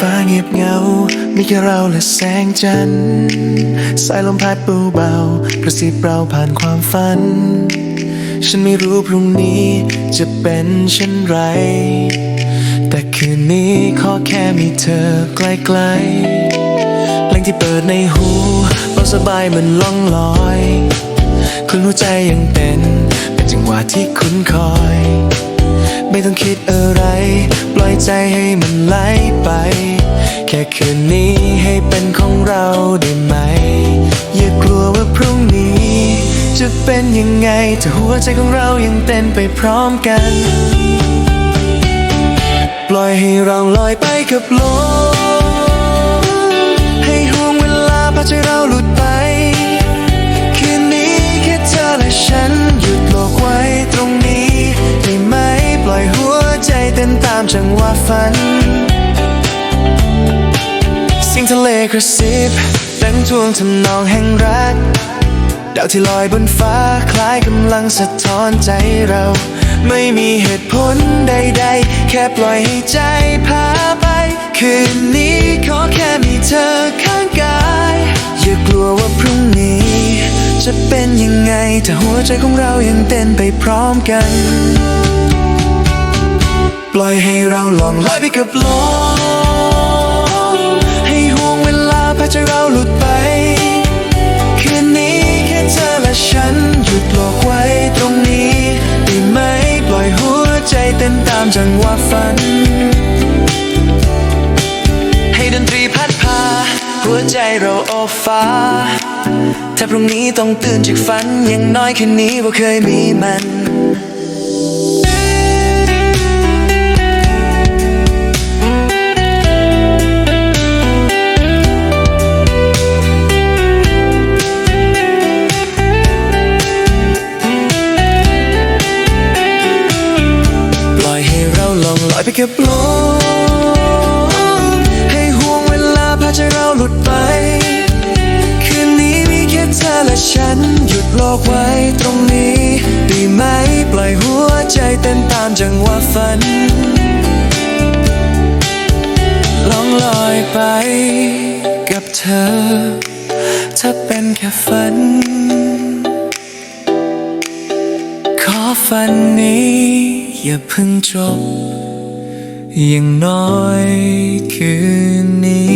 ฟ้าเงียบเหงา มีแค่เราและแสงจันทร์สายลมพัดเบาๆกระซิบเราผ่านความฝัน ฉันไม่รู้พรุ่งนี้จะเป็นเช่นไร แต่คืนนี้ขอแค่มีเธอใกล้ๆเพลงที่เปิดในหูเบาสบายเหมือนล่องลอยคุณหัวใจยังเป็น เป็นจังหวะที่คุ้นคอย ไม่ต้องคิดอะไร อยใจให้มันไหลไป แค่คืนนี้ให้เป็นของเราได้ไหม อย่ากลัวว่าพรุ่งนี้ จะเป็นยังไงถ้าหัวใจของเรายังเต้นไปพร้อมกัน ปล่อยให้เราลอยไปกับลมามจังหวะฝันสียงทะเลกระซิบดังทวงทำนองแห่งรัก ดาวที่ลอยบนฟ้าคล้ายกำลังสะท้อนใจเรา ไม่มีเหตุผลใดๆ แค่ปล่อยให้ใจพาไป คืนนี้ขอแค่มีเธอข้างกาย อย่ากลัวว่าพรุ่งนี้ จะเป็นยังไงถ้าหัวใจของเรายังเต้นไปพร้อมกัน ปล่อยให้เราลองลอยไปกับลมให้ห่วงเวลาพาใจเราหลุดไป คืนนี้แค่เธอและฉันหยุดโลกไว้ตรงนี้ได้ไหมปล่อยหัวใจเต้นตามจังหวะฝัน ให้ดนตรีพัดพา หัวใจเราโอบฟ้า ถ้าพรุ่งนี้ต้องตื่นจากฝันอยังน้อยแค่นี้ว่าเคยมีมัน ลองลอยไปกับลมให้ห่วงเวลาพาใจเราหลุดไป คืนนี้มีแค่เธอและฉัน หยุดโลกไว้ตรงนี้ได้ไหมปล่อยหัวใจเต้นตามจังหวะฝันลองลอยไปกับเธอ ถ้าเป็นแค่ฝัน ขอฝันนี้อย่าเพิ่งจบ ยังน้อยคืนนี้